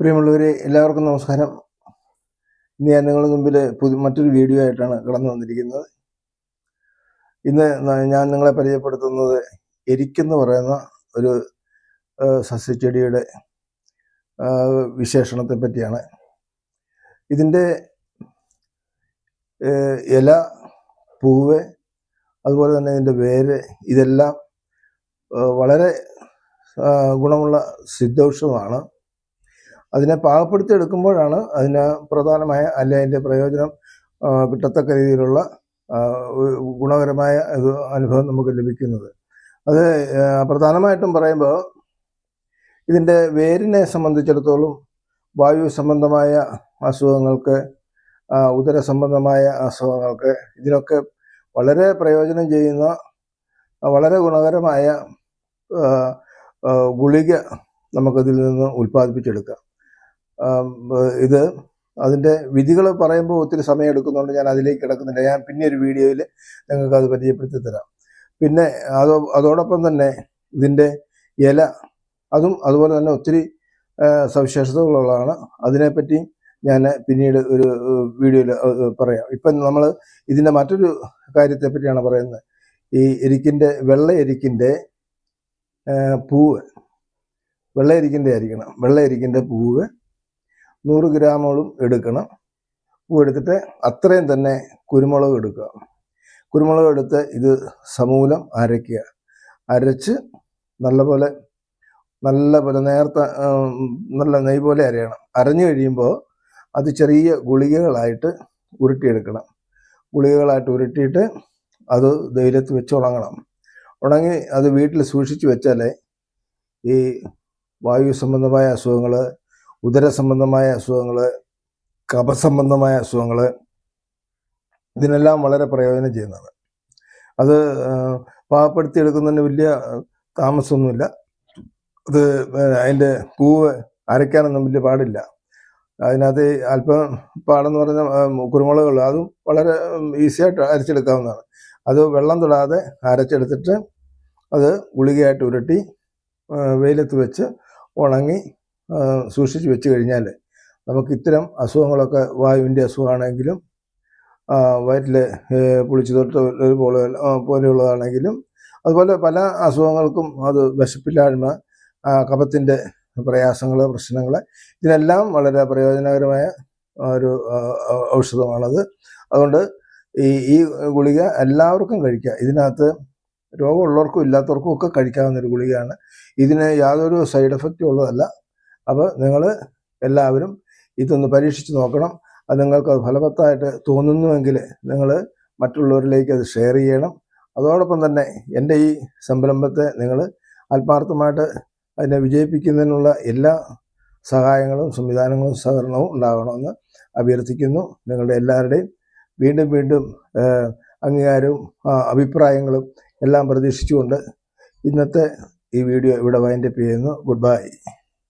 പ്രിയമുള്ളവരെ എല്ലാവർക്കും നമസ്കാരം. ഇന്ന് ഞാൻ നിങ്ങളുടെ മുമ്പിൽ പുതിയ മറ്റൊരു വീഡിയോ ആയിട്ടാണ് കടന്നു വന്നിരിക്കുന്നത്. ഇന്ന് ഞാൻ നിങ്ങളെ പരിചയപ്പെടുത്തുന്നത് എരിക്കെന്ന് പറയുന്ന ഒരു സസ്യച്ചെടിയുടെ വിശേഷണത്തെ പറ്റിയാണ്. ഇതിന്റെ ഇല പൂവ് അതുപോലെ തന്നെ ഇതിന്റെ വേര് ഇതെല്ലാം വളരെ ഗുണമുള്ള സിദ്ധൌഷധമാണ് അതിനെ പാകപ്പെടുത്തി എടുക്കുമ്പോഴാണ് അതിന് പ്രധാനമായ അല്ലെ അതിന്റെ പ്രയോജനം കിട്ടത്തക്ക രീതിയിലുള്ള ഗുണകരമായ ഇത് അനുഭവം നമുക്ക് ലഭിക്കുന്നത്. അത് പ്രധാനമായിട്ടും പറയുമ്പോൾ ഇതിന്റെ വേരിനെ സംബന്ധിച്ചിടത്തോളം വായു സംബന്ധമായ അസുഖങ്ങൾക്ക് ഉദര സംബന്ധമായ അസുഖങ്ങൾക്ക് ഇതിനൊക്കെ വളരെ പ്രയോജനം ചെയ്യുന്ന വളരെ ഗുണകരമായ ഗുളിക നമുക്കതിൽ നിന്ന് ഉൽപ്പാദിപ്പിച്ചെടുക്കാം. ഇത് അതിന്റെ വിധികൾ പറയുമ്പോൾ ഒത്തിരി സമയം എടുക്കുന്നുണ്ട് ഞാൻ അതിലേക്ക് കിടക്കുന്നില്ല. ഞാൻ പിന്നെ ഒരു വീഡിയോയിൽ നിങ്ങൾക്ക് അത് പരിചയപ്പെടുത്തി തരാം പിന്നെ അതോ അതോടൊപ്പം തന്നെ ഇതിന്റെ ഇല അതും അതുപോലെ തന്നെ ഒത്തിരി സവിശേഷതകളുള്ളതാണ്. അതിനെപ്പറ്റി ഞാൻ പിന്നീട് ഒരു വീഡിയോയിൽ പറയാം. ഇപ്പം നമ്മൾ ഇതിന്റെ മറ്റൊരു കാര്യത്തെ പറ്റിയാണ് പറയുന്നത്. ഈ എരിക്കിന്റെ വെള്ള എരിക്കിന്റെ പൂവ്. വെള്ള എരിക്കിന്റെ ആയിരിക്കണം. വെള്ള എരിക്കിന്റെ പൂവ് നൂറ് ഗ്രാമോളം എടുക്കണം. എടുത്തിട്ട് അത്രയും തന്നെ കുരുമുളക് എടുക്കുക. കുരുമുളക് എടുത്ത് ഇത് സമൂലം അരയ്ക്കുക. അരച്ച് നല്ലപോലെ നല്ല പോലെ നേർത്ത നല്ല നെയ് പോലെ അരയണം. അരഞ്ഞു കഴിയുമ്പോൾ അത് ചെറിയ ഗുളികകളായിട്ട് ഉരുട്ടിയെടുക്കണം. ഗുളികകളായിട്ട് ഉരുട്ടിയിട്ട് അത് ധൈര്യത്ത് വെച്ച് ഉണങ്ങണം. ഉണങ്ങി അത് വീട്ടിൽ സൂക്ഷിച്ചു വെച്ചാലേ ഈ വായു സംബന്ധമായ അസുഖങ്ങൾ ഉദര സംബന്ധമായ അസുഖങ്ങൾ കഫസംബന്ധമായ അസുഖങ്ങൾ ഇതിനെല്ലാം വളരെ പ്രയോജനം ചെയ്യുന്നതാണ്. അത് പാകപ്പെടുത്തി എടുക്കുന്നതിന് വലിയ താമസമൊന്നുമില്ല. അത് അതിന്റെ പൂവ് അരയ്ക്കാനൊന്നും വലിയ പാടില്ല. അതിനകത്ത് അല്പം പാടെന്ന് പറഞ്ഞ ആ, കുരുമുളകുള്ളൂ അതും വളരെ ഈസിയായിട്ട് അരച്ചെടുക്കാവുന്നതാണ്. അത് വെള്ളം തൊടാതെ അരച്ചെടുത്തിട്ട് അത് ഗുളികയായിട്ട് ഉരുട്ടി വെയിലത്ത് വെച്ച് ഉണങ്ങി സൂക്ഷിച്ച് വെച്ച് കഴിഞ്ഞാൽ നമുക്ക് ഇത്തരം അസുഖങ്ങളൊക്കെ വായുവിന്റെ അസുഖമാണെങ്കിലും വയറ്റിലെ തൊട്ട് പോലെ പോലെയുള്ളതാണെങ്കിലും അതുപോലെ പല അസുഖങ്ങൾക്കും അത് വിശപ്പില്ലായ്മ കപത്തിന്റെ പ്രയാസങ്ങൾ പ്രശ്നങ്ങൾ ഇതിനെല്ലാം വളരെ പ്രയോജനകരമായ ഒരു ഔഷധമാണത്. അതുകൊണ്ട് ഈ ഈ ഗുളിക എല്ലാവർക്കും കഴിക്കുക ഇതിനകത്ത് രോഗമുള്ളവർക്കും ഇല്ലാത്തവർക്കും ഒക്കെ കഴിക്കാവുന്ന ഒരു ഗുളികയാണ്. ഇതിന് യാതൊരു സൈഡ് എഫക്റ്റും ഉള്ളതല്ല. അപ്പോൾ നിങ്ങൾ എല്ലാവരും ഇതൊന്ന് പരീക്ഷിച്ച് നോക്കണം. അത് നിങ്ങൾക്ക് ഫലവത്തായിട്ട് തോന്നുന്നുവെങ്കിൽ നിങ്ങൾ മറ്റുള്ളവരിലേക്ക് അത് ഷെയർ ചെയ്യണം. അതോടൊപ്പം തന്നെ എന്റെ ഈ സംരംഭത്തെ നിങ്ങൾ ആത്മാർത്ഥമായിട്ട് അതിനെ വിജയിപ്പിക്കുന്നതിനുള്ള എല്ലാ സഹായങ്ങളും സംവിധാനങ്ങളും സഹകരണവും ഉണ്ടാകണമെന്ന് അഭ്യർത്ഥിക്കുന്നു. നിങ്ങളുടെ എല്ലാവരുടെയും വീണ്ടും വീണ്ടും അംഗീകാരവും അഭിപ്രായങ്ങളും എല്ലാം പ്രതീക്ഷിച്ചുകൊണ്ട് ഇന്നത്തെ ഈ വീഡിയോ ഇവിടെ വൈൻഡപ്പ് ചെയ്യുന്നു. Good bye